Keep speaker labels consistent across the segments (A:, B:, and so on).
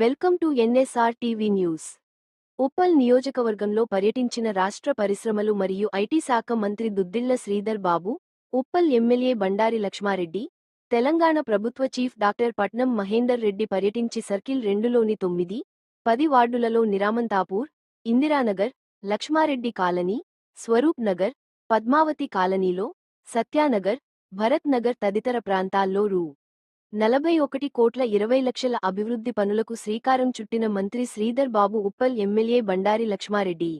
A: Welcome to NSR TV news. Uppal నియోజకవర్గంలో పర్యటించిన రాష్ట్ర పరిశ్రమలు మరియు ఐటీ శాఖ మంత్రి దుద్దిళ్ళ శ్రీధర్ బాబు ఉప్పల్ ఎమ్మెల్యే బండారి లక్ష్మారెడ్డి తెలంగాణ ప్రభుత్వ చీఫ్ డాక్టర్ పట్నం మహేందర్ రెడ్డి పర్యటించి సర్కిల్ రెండులోని తొమ్మిది పది వార్డులలో నిరామంతాపూర్ ఇందిరానగర్ లక్ష్మారెడ్డి కాలనీ స్వరూప్ నగర్ పద్మావతి కాలనీలో సత్యానగర్ భరత్ నగర్ తదితర ప్రాంతాల్లో రూ. నలభై ఒకటి కోట్ల ఇరవై లక్షల అభివృద్ధి పనులకు శ్రీకారం చుట్టిన మంత్రి శ్రీధర్ బాబు ఉప్పల్ ఎమ్మెల్యే బండారి లక్ష్మారెడ్డి.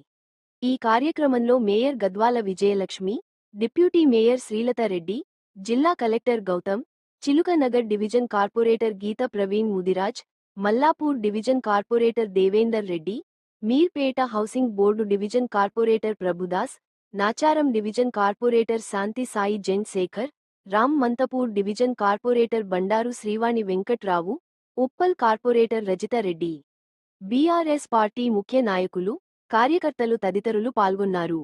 A: ఈ కార్యక్రమంలో mayor Gadwal Vijayalakshmi deputy mayor Srilatha Reddy జిల్లా collector Gautam Chilukanagar division corporator Geeta Praveen Mudiraj Mallapur division corporator Devender Reddy Meerpet housing board division corporator Prabhudas Nacharam division corporator Shanti Sai Jain Shekhar Ram Manthapur division corporator Bandaru Srivani Venkatrao Uppal corporator Rajitha Reddy BRS party ముఖ్య నాయకులు కార్యకర్తలు తదితరులు పాల్గొన్నారు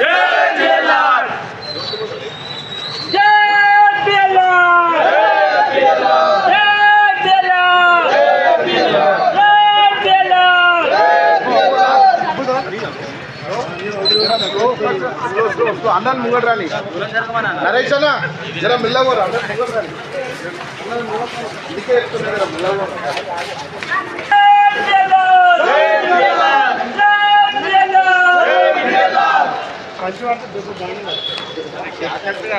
B: Yeah! ముంగడు రాని. నరేష్ అన్న జర మిల్లవరా చెప్తున్నా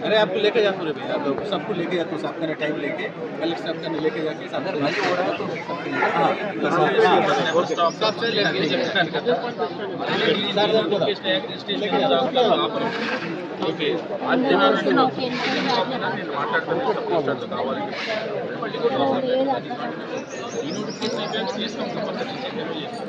C: अरे आपको लेके जाते पूरे भैया तो सबको लेके जाते हो साफ़ करने टाइम लेके कलेक्ट साफ़ करने लेके जाके साफ़ करने हो रहा तो सबको लेके जाते हैं ఓకే. నేను మాట్లాడతాను కావాలి ఈ నోటిఫికేషన్ చేస్తాం కంపల్సరీ
B: లైట్స్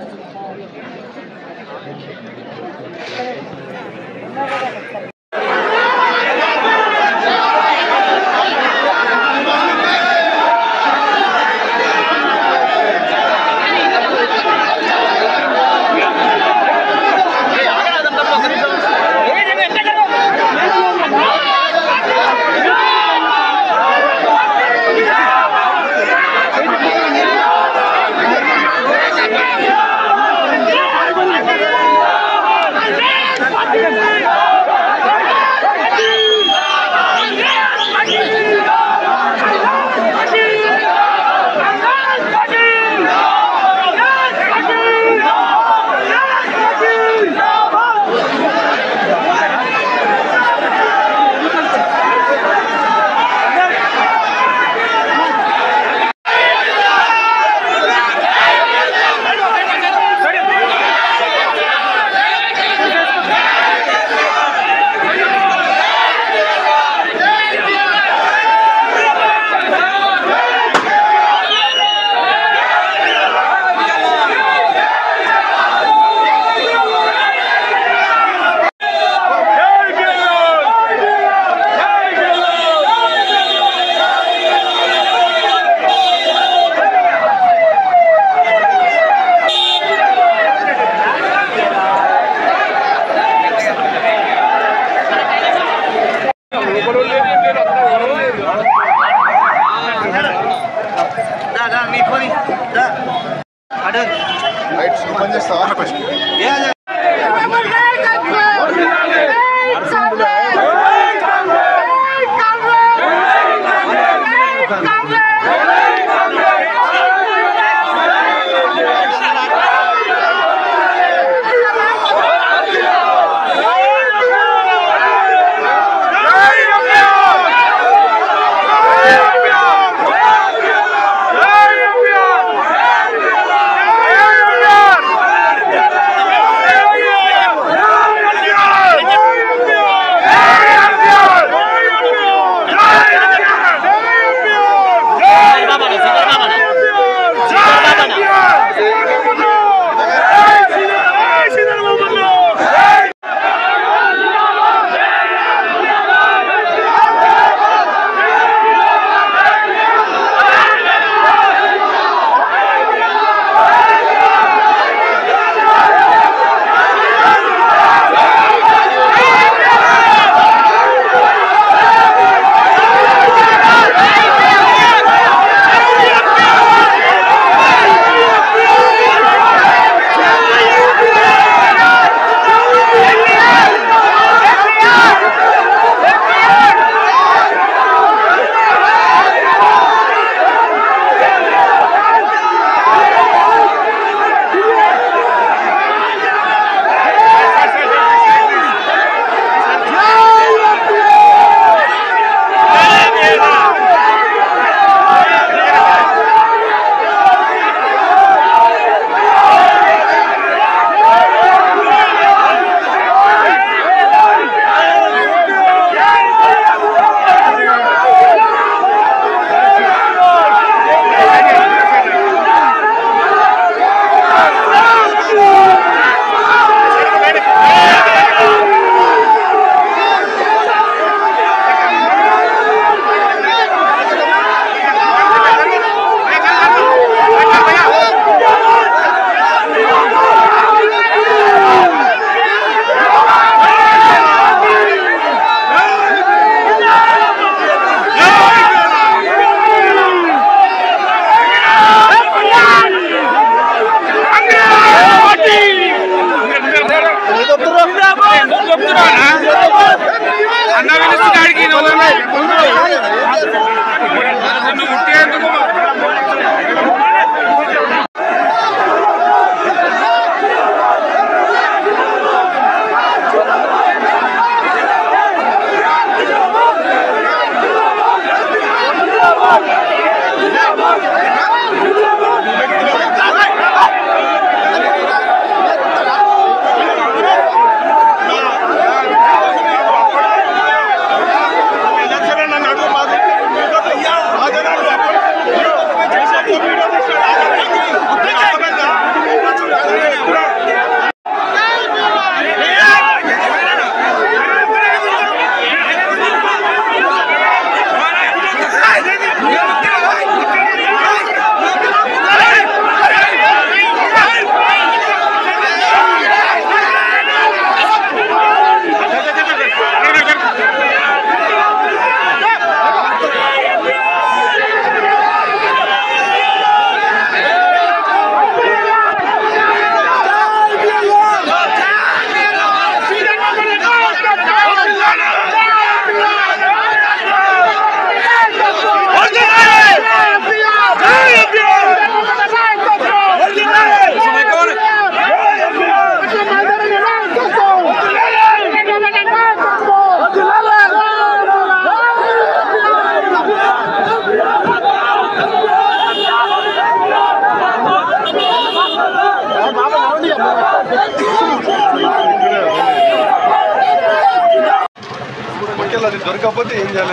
B: తెలుసు కాడికి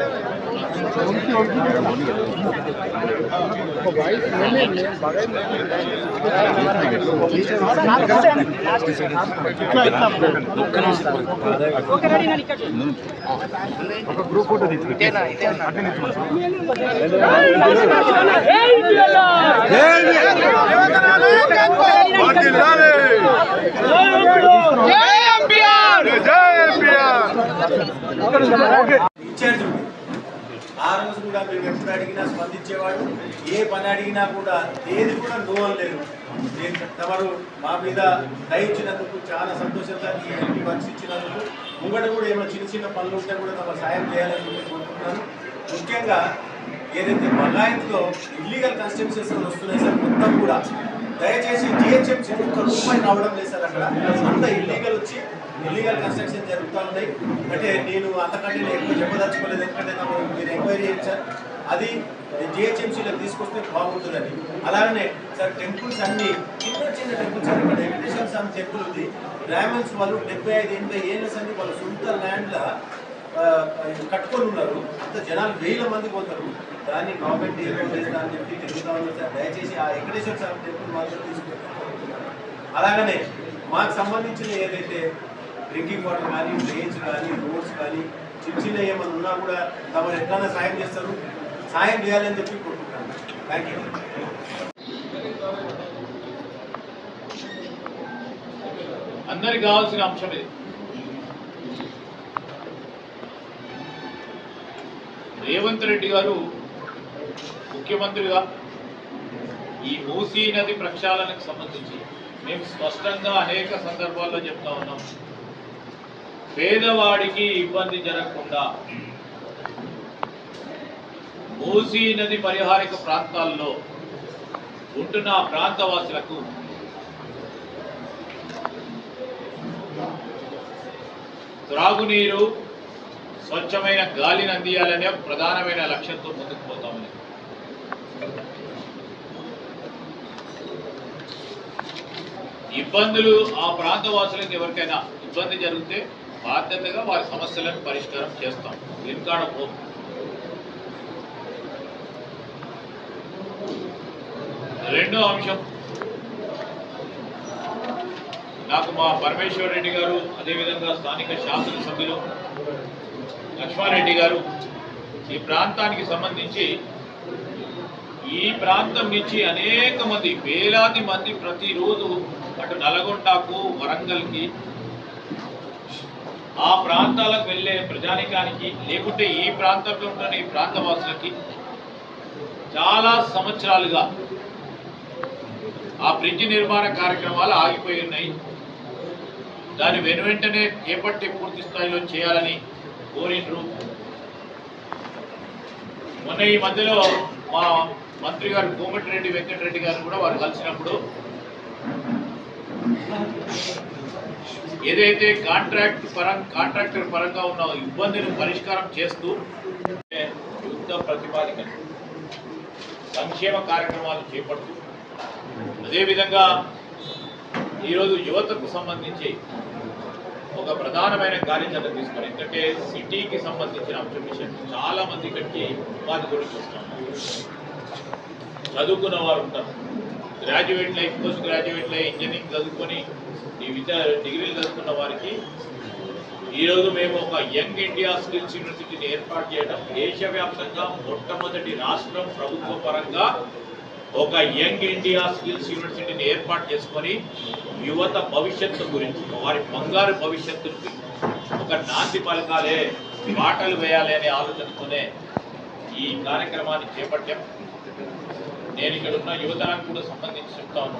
B: నెక్స్ట్ సరేనా
C: ఇన్ఛార్జ్ ఉండే. ఆ రోజు కూడా మేము ఎప్పుడు అడిగినా స్పందించేవాడు ఏ పని అడిగినా కూడా ఏది కూడా నోవలు లేదు నేను తమరు మా మీద దయించినందుకు చాలా సంతోషంగా వర్షించినందుకు ముంగట కూడా ఏమైనా చిన్న చిన్న పనులు ఉంటే కూడా తమ సాయం చేయాలని కోరుకుంటున్నాను. ముఖ్యంగా ఏదైతే బగాయత్లో ఇల్లీగల్ కన్స్ట్రక్షన్స్ వస్తున్నాయి సార్ మొత్తం కూడా దయచేసి జిహెచ్ఎం ఒక్క రూపాయి రావడం లేదు సార్ అక్కడ. అంత ఇల్లీగల్ వచ్చి ఇల్లీగల్ కన్స్ట్రక్షన్ జరుగుతూ ఉన్నాయి అంటే నేను అంతకంటే నేను ఎక్కువ చెప్పదలుచుకోలేదు. ఎందుకంటే మీరు ఎంక్వైరీ చేయండి సార్. అది జిహెచ్ఎంసీలో తీసుకొస్తే బాగుంటుందని అలాగనే సార్ టెంపుల్స్ అన్ని చిన్న చిన్న టెంపుల్స్ సార్ ఇక్కడ వెంకటేశ్వర స్వామి టెంపుల్ ఉంది. బ్రాహ్మణ్స్ వాళ్ళు డెబ్బై ఐదు ఎనభై ఏళ్ళ సంది వాళ్ళ సొంత ల్యాండ్లో కట్టుకొని ఉన్నారు. అంత జనాలు వేల మంది పోతారు. దాన్ని గవర్నమెంట్ ఏదో చేస్తా అని చెప్పి తిరుగుతా ఉన్నారు సార్ దయచేసి ఆ వెంకటేశ్వర సార్ టెంపుల్ మాత్రం తీసుకుంటారు అలాగనే మాకు సంబంధించిన ఏదైతే డ్రింకింగ్ వాటర్ కానీ డ్రైన్స్ కానీ రోడ్స్ కానీ చిన్న చిన్న ఏమైనా ఉన్నా కూడా తమరు ఎట్లా సాయం చేస్తారు? సాయం చేయాలని చెప్పి కోరుకుంటున్నాను. థ్యాంక్ యూ
D: అందరికి కావాల్సిన అంశం ఇది. రేవంత్ రెడ్డి గారు ముఖ్యమంత్రిగా ఈ మూసీ నది ప్రక్షాళనకు సంబంధించి మేము స్పష్టంగా అనేక సందర్భాల్లో చెప్తా ఉన్నాం. పేదవాడికి ఇబ్బంది జరగకుండా మూసీ నది పరిహారక ప్రాంతాల్లో ఉంటున్న ప్రాంతవాసులకు త్రాగునీరు స్వచ్ఛమైన గాలిని అందియాలనే ప్రధానమైన లక్ష్యంతో ముందుకు పోతామని. ఇబ్బందులు ఆ ప్రాంత వాసులకు ఎవరికైనా ఇబ్బంది జరిగితే బాధ్యతగా వారి సమస్యలను పరిష్కారం చేస్తాం. వెనుకాడ పో. రెండో అంశం. నాకు మా పరమేశ్వర్ రెడ్డి గారు అదేవిధంగా స్థానిక శాసనసభ్యులు లక్ష్మారెడ్డి గారు ఈ ప్రాంతానికి సంబంధించి ఈ ప్రాంతం నుంచి అనేక మంది వేలాది మంది ప్రతిరోజు అటు నల్గొండకు వరంగల్కి ఆ ప్రాంతాలకు వెళ్ళే ప్రజానికానికి లేకుంటే ఈ ప్రాంతంలో ఉన్న ఈ ప్రాంతవాసులకి చాలా సంవత్సరాలుగా ఆ బ్రిడ్జ్ నిర్మాణ కార్యక్రమాలు ఆగిపోయి ఉన్నాయి. దాన్ని వెను వెంటనే చేపట్టి పూర్తి స్థాయిలో చేయాలని కోరిండ్రు. మొన్న ఈ మధ్యలో మా మంత్రి గారు కోమటిరెడ్డి వెంకటరెడ్డి గారు కూడా వారు కలిసినప్పుడు ఏదైతే కాంట్రాక్ట్ పరం కాంట్రాక్టర్ పరంగా ఉన్న ఇబ్బందిని పరిష్కారం చేస్తూ యుద్ధ ప్రతిపాదిక సంక్షేమ కార్యక్రమాలు చేపడుతూ అదేవిధంగా ఈరోజు యువతకు సంబంధించి ప్రధానమైన కార్యాచరణ తీసుకోవాలి ఎందుకంటే సిటీకి సంబంధించిన అంశం విషయం చాలా మంది ఇక్కడికి ఉపాధి గురించి వస్తాం చదువుకున్న వారు ఉంటారు. గ్రాడ్యుయేట్ లైఫ్ పోస్ట్ గ్రాడ్యుయేట్ అయి ఇంజనీరింగ్ చదువుకొని ఈ విద్య డిగ్రీలు చదువుకున్న వారికి ఈరోజు మేము ఒక యంగ్ ఇండియా స్కిల్స్ యూనివర్సిటీని ఏర్పాటు చేయడం దేశవ్యాప్తంగా మొట్టమొదటి రాష్ట్రం ప్రభుత్వ పరంగా ఒక యంగ్ ఇండియా స్కిల్స్ యూనివర్సిటీని ఏర్పాటు చేసుకొని యువత భవిష్యత్తు గురించి వారి బంగారు భవిష్యత్తుకి ఒక నాంది పలకాలే బాటలు వేయాలి అనే ఆలోచనతోనే ఈ కార్యక్రమాన్ని చేపట్టాం. నేను ఇక్కడ ఉన్న యువతరానికి కూడా సంబంధించి చెప్తాను.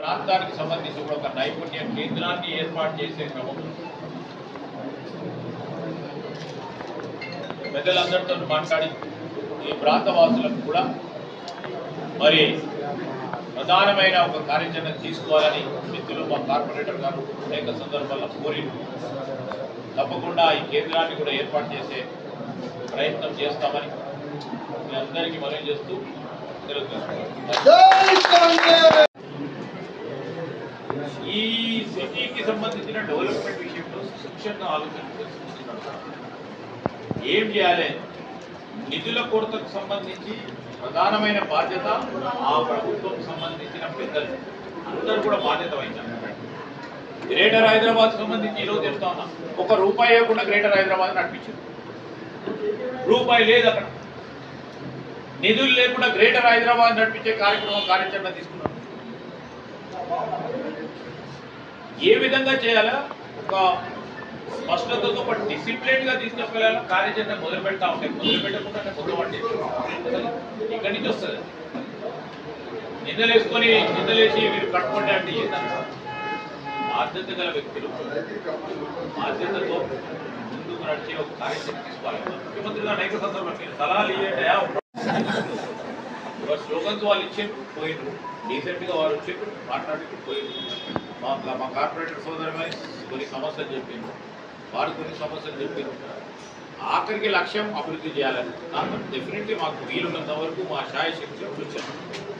D: ప్రాంతానికి సంబంధించి కూడా ఒక నైపుణ్య కేంద్రాన్ని ఏర్పాటు చేసే క్రమం. పెద్దలందరితో మాట్లాడి ఈ ప్రాంత వాసులకు కూడా మరి ప్రధానమైన ఒక కార్యాచరణ తీసుకోవాలని మిత్రులు మా కార్పొరేటర్ గారు అనేక సందర్భాల్లో కోరి తప్పకుండా ఈ కేంద్రాన్ని కూడా ఏర్పాటు చేసే ప్రయత్నం చేస్తామని మీ అందరికీ మనవి చేస్తూ ఈ సిటీకి సంబంధించిన డెవలప్మెంట్ విషయంలో శిక్షణ ఆలోచన ఏం చేయాలి? నిధుల కొరతకు సంబంధించి ప్రధానమైన బాధ్యత ఆ ప్రభుత్వం సంబంధించిన పెద్దలు. అందరూ కూడా బాధ్యత వహించారు గ్రేటర్ హైదరాబాద్ సంబంధించి ఈరోజు చెప్తా ఉన్నా. ఒక రూపాయి ఇవ్వకుండా గ్రేటర్ హైదరాబాద్ నడిపించారు. రూపాయి లేదు అక్కడ. నిధులు లేకుండా గ్రేటర్ హైదరాబాద్ నడిపించే కార్యక్రమం కార్యాచరణ తీసుకున్నారు. ఏ విధంగా చేయాలా? ఒక స్పష్టతతో ఒక డిసిప్లిన్గా తీసుకెళ్ళాలి కార్యాచరణ మొదలు పెడతా ఉంటాయి మొదలు పెట్టకుండా మొదలు పట్టి ఇక్కడి నుంచి వస్తుంది. నిందలేసుకొని నిందలేసి మీరు కట్టుకుంటే అంటే ఏంటంటే బాధ్యత గల వ్యక్తులు బాధ్యతతో ముందుకు నడిచే ఒక కార్యక్రమం తీసుకోవాలి. ముఖ్యమంత్రి గారు అనేక సందర్భాలు మీరు సలహాలు ఇవ్వండి ఒక స్లోగన్స్ వాళ్ళు ఇచ్చిండ్రు పోయిండ్రు. డీసెంట్గా వారు వచ్చిండ్రు మాట్లాడి పోయిండ్రు. మా మా కార్పొరేటర్ సోదరమై కొన్ని సమస్యలు చెప్పిండ్రు వారు కొన్ని సమస్యలు చెప్పిండ్రు ఆఖరికి లక్ష్యం అభివృద్ధి చేయాలని. దాంతో డెఫినెట్లీ మాకు వీలున్నంత వరకు మా శాయ శక్తి వచ్చాను